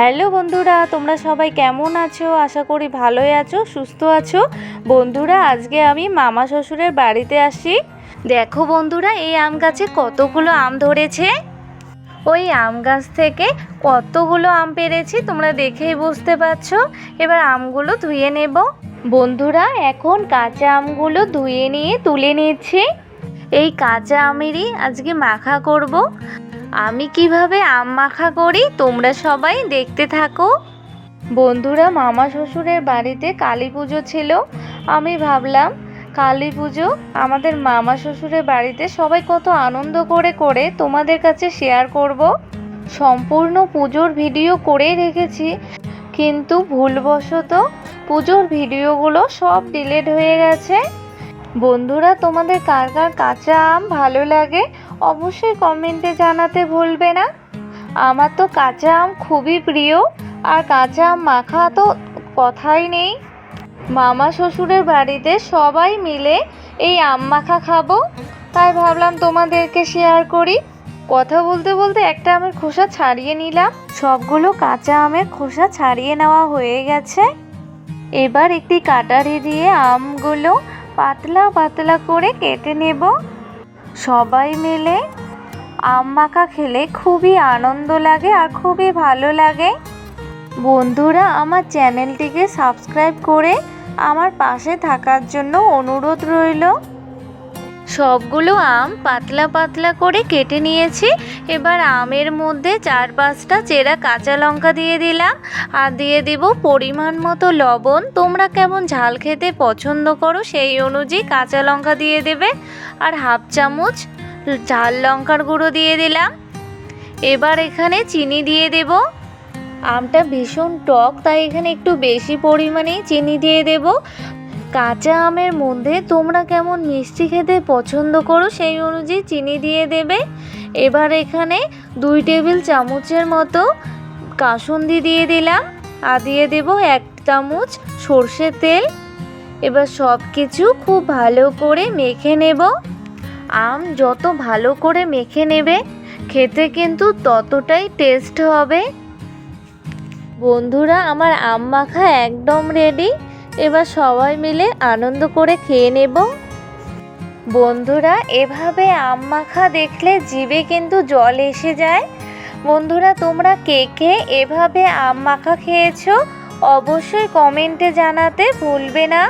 Hello বন্ধুরা, তোমরা সবাই কেমন আছো? আশা করি ভালোই আছো, সুস্থ আছো। বন্ধুরা, আজকে আমি মামা শ্বশুরের বাড়িতে আসি। দেখো বন্ধুরা, এই আম গাছে কতগুলো আম ধরেছে। ওই আম গাছ থেকে কতগুলো আম পেরেছি, তোমরা দেখেই বুঝতে পারছ। এবার আমগুলো ধুয়ে নেব। বন্ধুরা, এখন কাঁচা আমগুলো ধুয়ে নিয়ে তুলে নিচ্ছি। এই কাঁচা আমেরই আজকে মাখা করব। আমি কীভাবে আম মাখা করি তোমরা সবাই দেখতে থাকো। বন্ধুরা, মামা শ্বশুরের বাড়িতে কালী পুজো ছিল। আমি ভাবলাম, কালী পুজো আমাদের মামা শ্বশুরের বাড়িতে সবাই কত আনন্দ করে করে তোমাদের কাছে শেয়ার করব। সম্পূর্ণ পুজোর ভিডিও করেই রেখেছি। কিন্তু ভুলবশত পুজোর ভিডিওগুলো সব ডিলিট হয়ে গেছে। বন্ধুরা, তোমাদের কার কার কাঁচা আম ভালো লাগে অবশ্যই কমেন্টে জানাতে ভুলবে না। আমার তো কাঁচা আম খুবই প্রিয়, আর কাঁচা আম মাখা তো কথাই নেই। মামা শ্বশুরের বাড়িতে সবাই মিলে এই আম মাখা খাব, তাই ভাবলাম তোমাদেরকে শেয়ার করি। কথা বলতে বলতে একটা আমের খোসা ছাড়িয়ে নিলাম। সবগুলো কাঁচা আমের খোসা ছাড়িয়ে নেওয়া হয়ে গেছে। এবার একটি কাটারি দিয়ে আমগুলো পাতলা পাতলা করে কেটে নেব। সবাই মিলে আম মাখা খেলে খুবই আনন্দ লাগে আর খুবই ভালো লাগে। বন্ধুরা, আমার চ্যানেলটিকে সাবস্ক্রাইব করে আমার পাশে থাকার জন্য অনুরোধ রইল। সবগুলো আম পাতলা পাতলা করে কেটে নিয়েছি। এবার আমের মধ্যে চার পাঁচটা চেরা কাঁচা লঙ্কা দিয়ে দিলাম আর দিয়ে দিব পরিমাণ মতো লবণ। তোমরা কেমন ঝাল খেতে পছন্দ করো সেই অনুযায়ী কাঁচা লঙ্কা দিয়ে দেবে আর হাফ চামচ ঝাল লঙ্কার গুঁড়ো দিয়ে দিলাম। এবার এখানে চিনি দিয়ে দেব। আমটা ভীষণ টক, তাই এখানে একটু বেশি পরিমাণেই চিনি দিয়ে দেব। কাঁচা আমের মধ্যে তোমরা কেমন মিষ্টি খেতে পছন্দ করো সেই অনুযায়ী চিনি দিয়ে দেবে। এবার এখানে দুই টেবিল চামচের মতো কাসুন্দি দিয়ে দিলাম। আর দিয়ে দেব এক চামচ সর্ষের তেল। এবার সব কিছু খুব ভালো করে মেখে নেব। আম যত ভালো করে মেখে নেবে, খেতে কিন্তু ততটাই টেস্ট হবে। বন্ধুরা, আমার আম মাখা একদম রেডি এবার সবাই মিলে আনন্দ করে খেয়ে নেব। বন্ধুরা, এভাবে আম মাখা দেখলে জিভে কিন্তু জল এসে যায়। বন্ধুরা, তোমরা কে কে এভাবে আম মাখা খেয়েছো অবশ্যই কমেন্টে জানাতে ভুলবে না।